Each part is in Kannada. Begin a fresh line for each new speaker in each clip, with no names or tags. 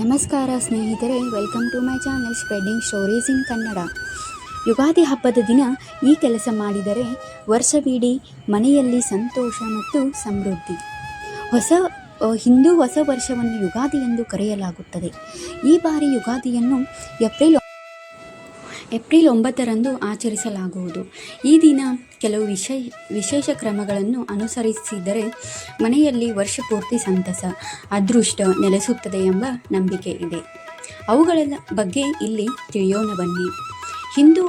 ನಮಸ್ಕಾರ ಸ್ನೇಹಿತರೆ welcome to my channel spreading stories in Kannada Ugadi ಹಬ್ಬದ ದಿನ ಈ ಕೆಲಸ ಮಾಡಿದರೆ ವರ್ಷವಿಡೀ ಮನೆಯಲ್ಲಿ ಸಂತೋಷ ಮತ್ತು ಸಮೃದ್ಧಿ. ಹೊಸ ಹಿಂದೂ ಹೊಸ ವರ್ಷವನ್ನು ಯುಗಾದಿ ಎಂದು ಕರೆಯಲಾಗುತ್ತದೆ. ಈ ಬಾರಿ ಯುಗಾದಿಯನ್ನು ಏಪ್ರಿಲ್ ಏಪ್ರಿಲ್ ಒಂಬತ್ತರಂದು ಆಚರಿಸಲಾಗುವುದು. ಈ ದಿನ ಕೆಲವು ವಿಶೇ ವಿಶೇಷ ಕ್ರಮಗಳನ್ನು ಅನುಸರಿಸಿದರೆ ಮನೆಯಲ್ಲಿ ವರ್ಷ ಪೂರ್ತಿ ಸಂತಸ, ಅದೃಷ್ಟ ನೆಲೆಸುತ್ತದೆ ಎಂಬ ನಂಬಿಕೆ ಇದೆ. ಅವುಗಳ ಬಗ್ಗೆ ಇಲ್ಲಿ ತಿಳಿಯೋಣ ಬನ್ನಿ. ಹಿಂದೂ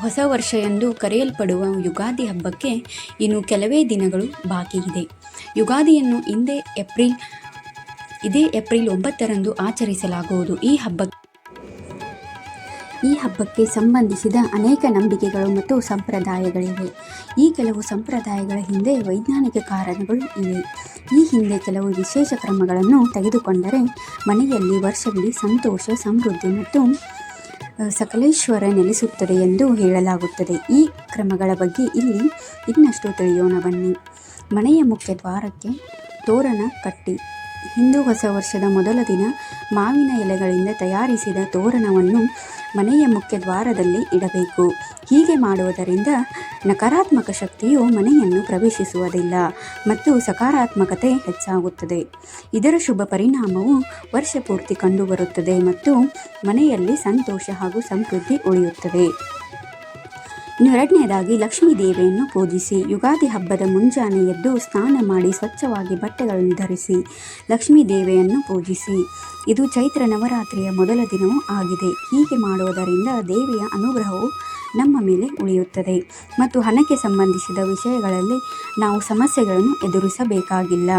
ಹೊಸ ವರ್ಷ ಎಂದು ಕರೆಯಲ್ಪಡುವ ಯುಗಾದಿ ಹಬ್ಬಕ್ಕೆ ಇನ್ನು ಕೆಲವೇ ದಿನಗಳು ಬಾಕಿ ಇದೆ. ಯುಗಾದಿಯನ್ನು ಹಿಂದೆ ಏಪ್ರಿಲ್, ಇದೇ ಏಪ್ರಿಲ್ ಒಂಬತ್ತರಂದು ಆಚರಿಸಲಾಗುವುದು. ಈ ಹಬ್ಬ ಈ ಹಬ್ಬಕ್ಕೆ ಸಂಬಂಧಿಸಿದ ಅನೇಕ ನಂಬಿಕೆಗಳು ಮತ್ತು ಸಂಪ್ರದಾಯಗಳಿವೆ. ಈ ಕೆಲವು ಸಂಪ್ರದಾಯಗಳ ಹಿಂದೆ ವೈಜ್ಞಾನಿಕ ಕಾರಣಗಳು ಇವೆ. ಈ ಹಿಂದೆ ಕೆಲವು ವಿಶೇಷ ಕ್ರಮಗಳನ್ನು ತೆಗೆದುಕೊಂಡರೆ ಮನೆಯಲ್ಲಿ ವರ್ಷವಿಡೀ ಸಂತೋಷ, ಸಮೃದ್ಧಿ ಮತ್ತು ಸಕಲೇಶ್ವರ ನೆಲೆಸುತ್ತದೆ ಎಂದು ಹೇಳಲಾಗುತ್ತದೆ. ಈ ಕ್ರಮಗಳ ಬಗ್ಗೆ ಇಲ್ಲಿ ಇನ್ನಷ್ಟು ತಿಳಿಯೋಣ ಬನ್ನಿ. ಮನೆಯ ಮುಖ್ಯ ದ್ವಾರಕ್ಕೆ ತೋರಣ ಕಟ್ಟಿ. ಹಿಂದೂ ಹೊಸ ವರ್ಷದ ಮೊದಲ ದಿನ ಮಾವಿನ ಎಲೆಗಳಿಂದ ತಯಾರಿಸಿದ ತೋರಣವನ್ನು ಮನೆಯ ಮುಖ್ಯ ದ್ವಾರದಲ್ಲಿ ಇಡಬೇಕು. ಹೀಗೆ ಮಾಡುವುದರಿಂದ ನಕಾರಾತ್ಮಕ ಶಕ್ತಿಯು ಮನೆಯನ್ನು ಪ್ರವೇಶಿಸುವುದಿಲ್ಲ ಮತ್ತು ಸಕಾರಾತ್ಮಕತೆ ಹೆಚ್ಚಾಗುತ್ತದೆ. ಇದರ ಶುಭ ಪರಿಣಾಮವು ವರ್ಷ ಪೂರ್ತಿ ಕಂಡುಬರುತ್ತದೆ ಮತ್ತು ಮನೆಯಲ್ಲಿ ಸಂತೋಷ ಹಾಗೂ ಸಮೃದ್ಧಿ ಉಳಿಯುತ್ತದೆ. ಎರಡನೇದಾಗಿ ಲಕ್ಷ್ಮೀ ದೇವಿಯನ್ನು ಪೂಜಿಸಿ ಯುಗಾದಿ ಹಬ್ಬದ ಮುಂಜಾನೆ ಎದ್ದು ಸ್ನಾನ ಮಾಡಿ ಸ್ವಚ್ಛವಾಗಿ ಬಟ್ಟೆಗಳನ್ನು ಧರಿಸಿ ಲಕ್ಷ್ಮೀ ದೇವಿಯನ್ನು ಪೂಜಿಸಿ. ಇದು ಚೈತ್ರ ನವರಾತ್ರಿಯ ಮೊದಲ ದಿನವೂ ಆಗಿದೆ. ಹೀಗೆ ಮಾಡುವುದರಿಂದ ದೇವಿಯ ಅನುಗ್ರಹವು ನಮ್ಮ ಮೇಲೆ ಉಳಿಯುತ್ತದೆ. ಮತ್ತು ಹಣಕ್ಕೆ ಸಂಬಂಧಿಸಿದ ವಿಷಯಗಳಲ್ಲಿ ನಾವು ಸಮಸ್ಯೆಗಳನ್ನು ಎದುರಿಸಬೇಕಾಗಿಲ್ಲ.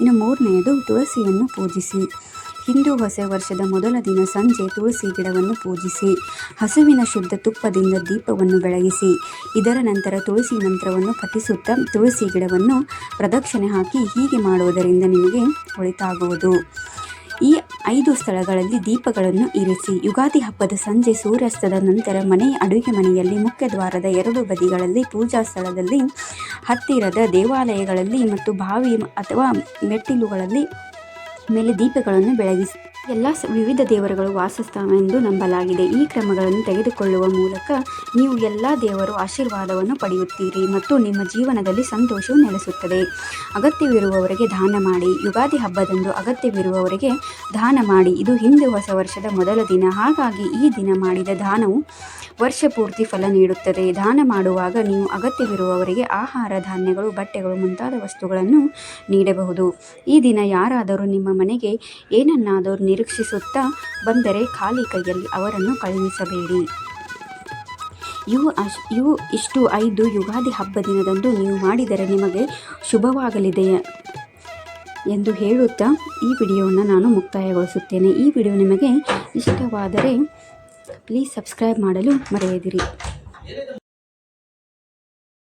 ಇನ್ನು ಮೂರನೆಯದು ತುಳಸಿಯನ್ನು ಪೂಜಿಸಿ. ಹಿಂದೂ ಹೊಸ ವರ್ಷದ ಮೊದಲ ದಿನ ಸಂಜೆ ತುಳಸಿ ಗಿಡವನ್ನು ಪೂಜಿಸಿ, ಹಸುವಿನ ಶುದ್ಧ ತುಪ್ಪದಿಂದ ದೀಪವನ್ನು ಬೆಳಗಿಸಿ, ಇದರ ನಂತರ ತುಳಸಿ ಮಂತ್ರವನ್ನು ಪಠಿಸುತ್ತಾ ತುಳಸಿ ಗಿಡವನ್ನು ಪ್ರದಕ್ಷಿಣೆ ಹಾಕಿ ಹೀಗೆ ಮಾಡುವುದರಿಂದ ನಿಮಗೆ ಒಳಿತಾಗುವುದು. ಈ ಐದು ಸ್ಥಳಗಳಲ್ಲಿ ದೀಪಗಳನ್ನು ಇರಿಸಿ, ಯುಗಾದಿ ಹಬ್ಬದ ಸಂಜೆ ಸೂರ್ಯಾಸ್ತದ ನಂತರ ಮನೆಯ ಅಡುಗೆ ಮನೆಯಲ್ಲಿ, ಮುಖ್ಯ ದ್ವಾರದ ಎರಡು ಬದಿಗಳಲ್ಲಿ, ಪೂಜಾ ಸ್ಥಳದಲ್ಲಿ, ಹತ್ತಿರದ ದೇವಾಲಯಗಳಲ್ಲಿ ಮತ್ತು ಬಾವಿ ಅಥವಾ ಮೆಟ್ಟಿಲುಗಳಲ್ಲಿ ಮೇಲೆ ದೀಪಗಳನ್ನು ಬೆಳಗಿಸಿ ಎಲ್ಲ ವಿವಿಧ ದೇವರುಗಳು ವಾಸಸ್ಥಾನವೆಂದು ನಂಬಲಾಗಿದೆ. ಈ ಕ್ರಮಗಳನ್ನು ತೆಗೆದುಕೊಳ್ಳುವ ಮೂಲಕ ನೀವು ಎಲ್ಲ ದೇವರು ಆಶೀರ್ವಾದವನ್ನು ಪಡೆಯುತ್ತೀರಿ ಮತ್ತು ನಿಮ್ಮ ಜೀವನದಲ್ಲಿ ಸಂತೋಷವು ನೆಲೆಸುತ್ತದೆ. ಅಗತ್ಯವಿರುವವರಿಗೆ ದಾನ ಮಾಡಿ. ಯುಗಾದಿ ಹಬ್ಬದಂದು ಅಗತ್ಯವಿರುವವರಿಗೆ ದಾನ ಮಾಡಿ. ಇದು ಹಿಂದೆ ಹೊಸ ವರ್ಷದ ಮೊದಲ ದಿನ. ಹಾಗಾಗಿ ಈ ದಿನ ಮಾಡಿದ ದಾನವು ವರ್ಷ ಪೂರ್ತಿ ಫಲ ನೀಡುತ್ತದೆ. ದಾನ ಮಾಡುವಾಗ ನೀವು ಅಗತ್ಯವಿರುವವರಿಗೆ ಆಹಾರ, ಧಾನ್ಯಗಳು, ಬಟ್ಟೆಗಳು ಮುಂತಾದ ವಸ್ತುಗಳನ್ನು ನೀಡಬಹುದು. ಈ ದಿನ ಯಾರಾದರೂ ನಿಮ್ಮ ಮನೆಗೆ ಏನನ್ನಾದರೂ ನಿರೀಕ್ಷಿಸುತ್ತಾ ಬಂದರೆ ಖಾಲಿ ಕೈಯಲ್ಲಿ ಅವರನ್ನು ಕಳುಹಿಸಬೇಡಿ. ಇವು ಅಶ್, ಇವು ಇಷ್ಟು ಐದು ಯುಗಾದಿ ಹಬ್ಬ ದಿನದಂದು ನೀವು ಮಾಡಿದರೆ ನಿಮಗೆ ಶುಭವಾಗಲಿದೆ ಎಂದು ಹೇಳುತ್ತಾ ಈ ವಿಡಿಯೋವನ್ನು ನಾನು ಮುಕ್ತಾಯಗೊಳಿಸುತ್ತೇನೆ. ಈ ವಿಡಿಯೋ ನಿಮಗೆ ಇಷ್ಟವಾದರೆ ಪ್ಲೀಸ್ ಸಬ್ಸ್ಕ್ರೈಬ್ ಮಾಡಲು ಮರೆಯದಿರಿ.